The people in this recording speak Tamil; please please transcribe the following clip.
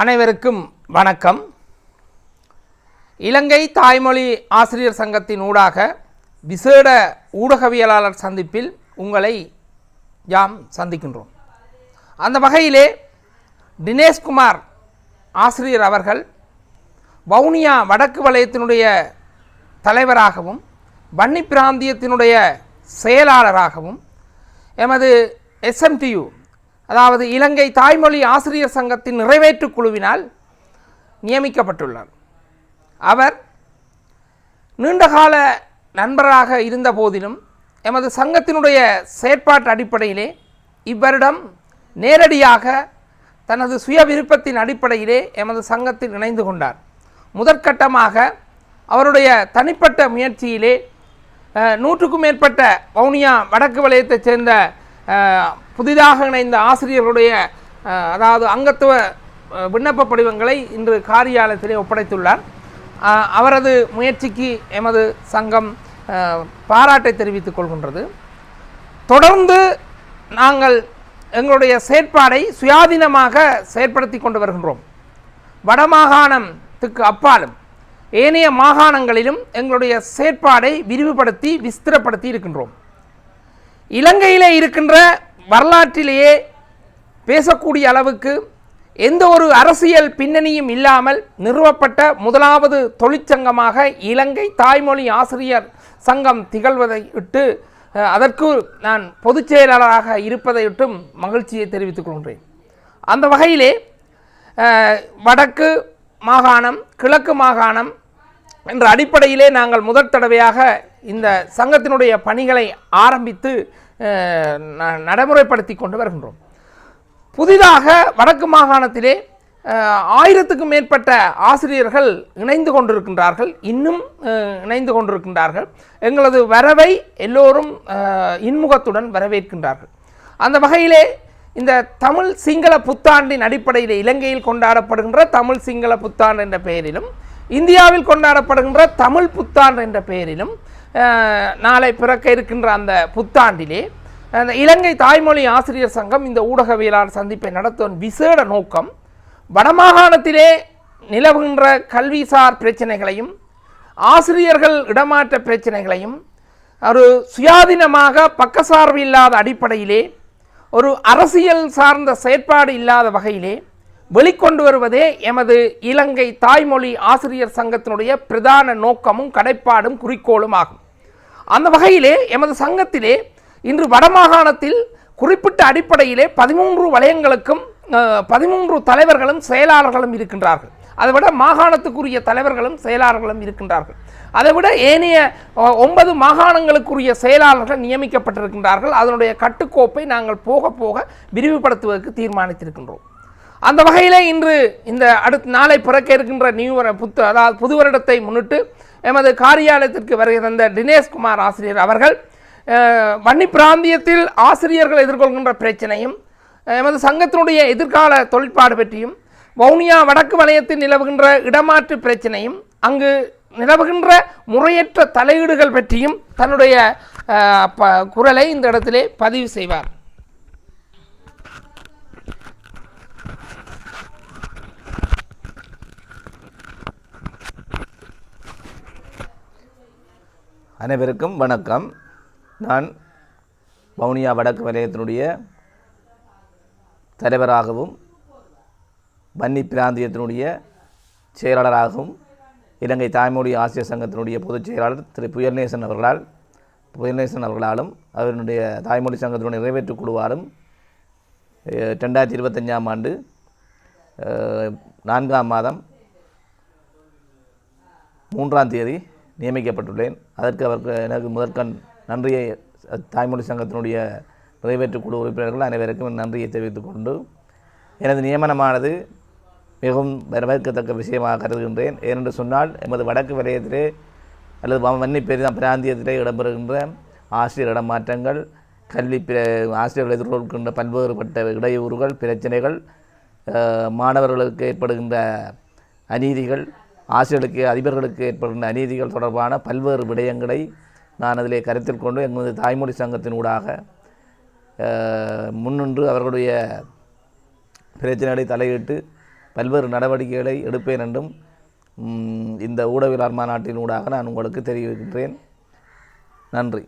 அனைவருக்கும் வணக்கம். இலங்கை தாய்மொழி ஆசிரியர் சங்கத்தின் ஊடாக விசேட ஊடகவியலாளர் சந்திப்பில் உங்களை யாம் சந்திக்கின்றோம். அந்த வகையிலே தினேஷ்குமார் ஆசிரியர் அவர்கள் வவுனியா வடக்கு வலயத்தினுடைய தலைவராகவும் வன்னி பிராந்தியத்தினுடைய செயலாளராகவும் எமது எஸ்எம்டியு அதாவது இலங்கை தாய்மொழி ஆசிரியர் சங்கத்தின் நிறைவேற்றுக் குழுவினால் நியமிக்கப்பட்டுள்ளார். அவர் நீண்டகால நண்பராக இருந்த போதிலும் எமது சங்கத்தினுடைய செயற்பாட்டு அடிப்படையிலே இவ்வருடம் நேரடியாக தனது சுய விருப்பத்தின் அடிப்படையிலே எமது சங்கத்தில் இணைந்து கொண்டார். முதற்கட்டமாக அவருடைய தனிப்பட்ட முயற்சியிலே நூற்றுக்கும் மேற்பட்ட வவுனியா வடக்கு வலயத்தைச் சேர்ந்த புதிதாக இணைந்த ஆசிரியர்களுடைய அதாவது அங்கத்துவ விண்ணப்ப படிவங்களை இன்று காரியாலயத்திலே ஒப்படைத்துள்ளார். அவரது முயற்சிக்கு எமது சங்கம் பாராட்டை தெரிவித்துக் கொள்கின்றது. தொடர்ந்து நாங்கள் எங்களுடைய செயற்பாடை சுயாதீனமாக செயற்படுத்தி கொண்டு வருகின்றோம். வடமாகாணத்துக்கு அப்பாலும் ஏனைய மாகாணங்களிலும் எங்களுடைய செயற்பாடை விரிவுபடுத்தி விஸ்திரப்படுத்தி இருக்கின்றோம். இலங்கையிலே இருக்கின்ற வரலாற்றிலேயே பேசக்கூடிய அளவுக்கு எந்த ஒரு அரசியல் பின்னணியும் இல்லாமல் நிறுவப்பட்ட முதலாவது தொழிற்சங்கமாக இலங்கை தாய்மொழி ஆசிரியர் சங்கம் திகழ்வதை இட்டு அதற்கு நான் பொதுச் செயலாளராக மகிழ்ச்சியை தெரிவித்துக் கொள்கிறேன். அந்த வகையிலே வடக்கு மாகாணம் கிழக்கு மாகாணம் என்ற அடிப்படையிலே நாங்கள் முதற் தடவையாக இந்த சங்கத்தினுடைய பணிகளை ஆரம்பித்து நடைமுறைப்படுத்தி கொண்டு வருகின்றோம். புதிதாக வடக்கு மாகாணத்திலே ஆயிரத்துக்கும் மேற்பட்ட ஆசிரியர்கள் இணைந்து கொண்டிருக்கின்றார்கள். இன்னும் இணைந்து கொண்டிருக்கின்றார்கள். எங்களது வரவை எல்லோரும் இன்முகத்துடன் வரவேற்கின்றார்கள். அந்த வகையிலே இந்த தமிழ் சிங்கள புத்தாண்டின் அடிப்படையில் இலங்கையில் கொண்டாடப்படுகின்ற தமிழ் சிங்கள புத்தாண்டு என்ற பெயரிலும் இந்தியாவில் கொண்டாடப்படுகின்ற தமிழ் புத்தாண்டு என்ற பெயரிலும் நாளை பிறக்க இருக்கின்ற அந்த புத்தாண்டிலே அந்த இலங்கை தாய்மொழி ஆசிரியர் சங்கம் இந்த ஊடகவியலாளர் சந்திப்பை நடத்தும் விசேட நோக்கம் வடமாகாணத்திலே நிலவுகின்ற கல்விசார் பிரச்சனைகளையும் ஆசிரியர்கள் இடமாற்ற பிரச்சனைகளையும் ஒரு சுயாதீனமாக பக்கசார்பு இல்லாத அடிப்படையிலே ஒரு அரசியல் சார்ந்த செயற்பாடு இல்லாத வகையிலே வெளிக்கொண்டு வருவதே எமது இலங்கை தாய்மொழி ஆசிரியர் சங்கத்தினுடைய பிரதான நோக்கமும் கடைப்பாடும் குறிக்கோளும் ஆகும். அந்த வகையிலே எமது சங்கத்திலே இன்று வடமாகாணத்தில் குறிப்பிட்ட அடிப்படையிலே பதிமூன்று வலயங்களுக்கும் பதிமூன்று தலைவர்களும் செயலாளர்களும் இருக்கின்றார்கள். அதைவிட மாகாணத்துக்குரிய தலைவர்களும் செயலாளர்களும் இருக்கின்றார்கள். அதைவிட ஏனைய ஒன்பது மாகாணங்களுக்குரிய செயலாளர்கள் நியமிக்கப்பட்டிருக்கின்றார்கள். அதனுடைய கட்டுக்கோப்பை நாங்கள் போக போக விரிவுபடுத்துவதற்கு தீர்மானித்திருக்கின்றோம். அந்த வகையிலே இன்று இந்த அடுத்த நாளை பிறக்க இருக்கின்ற நியூ புத்து அதாவது புது வருடத்தை முன்னிட்டு எமது காரியாலயத்திற்கு வருகை தந்த தினேஷ்குமார் ஆசிரியர் அவர்கள் வன்னி பிராந்தியத்தில் ஆசிரியர்கள் எதிர்கொள்கின்ற பிரச்சனையும் எமது சங்கத்தினுடைய எதிர்கால தொழிற்பாடு பற்றியும் வவுனியா வடக்கு வலயத்தில் நிலவுகின்ற இடமாற்று பிரச்சனையும் அங்கு நிலவுகின்ற முறையற்ற தலையீடுகள் பற்றியும் தன்னுடைய ப- குரலை இந்த இடத்திலே பதிவு செய்வார். அனைவருக்கும் வணக்கம். நான் வவுனியா வடக்கு வலயத்தினுடைய தலைவராகவும் வன்னி பிராந்தியத்தினுடைய செயலாளராகவும் இலங்கை தாய்மொழி ஆசிரியர் சங்கத்தினுடைய பொதுச் செயலாளர் திரு புயல்நேசன் அவர்களால் புயல்நேசன் அவர்களாலும் அவருடைய தாய்மொழி சங்கத்தினுடைய நிறைவேற்றுக் குழுவாலும் ரெண்டாயிரத்தி இருபத்தஞ்சாம் ஆண்டு நான்காம் மாதம் மூன்றாம் தேதி நியமிக்கப்பட்டுள்ளேன். அதற்கு அவருக்கு எனக்கு முதற்கண் நன்றியை தாய்மொழி சங்கத்தினுடைய நிறைவேற்றுக் குழு உறுப்பினர்கள் அனைவருக்கும் நன்றியை தெரிவித்துக் கொண்டு எனது நியமனமானது மிகவும் வரவேற்கத்தக்க விஷயமாக கருதுகின்றேன். ஏனென்று சொன்னால் எமது வடக்கு வலயத்திலே அல்லது வ- வன்னி பிராந்தியத்திலே இடம்பெறுகின்ற ஆசிரியர் இடமாற்றங்கள் கல்வி பிர ஆசிரியர்கள் எதிர்கொள்கின்ற பல்வேறுபட்ட இடையூறுகள் பிரச்சனைகள் மாணவர்களுக்கு ஏற்படுகின்ற அநீதிகள் ஆசிரியர்களுக்கு அதிபர்களுக்கு ஏற்படுகின்ற அநீதிகள் தொடர்பான பல்வேறு விடயங்களை நான் அதிலே கருத்தில் கொண்டு எங்களது தாய்மொழி சங்கத்தினூடாக முன்னின்று அவர்களுடைய பிரச்சனைகளை தலையிட்டு பல்வேறு நடவடிக்கைகளை எடுப்பேன் என்றும் இந்த ஊடகவியலாளர் மாநாட்டினூடாக நான் உங்களுக்கு தெரிவிக்கின்றேன். நன்றி.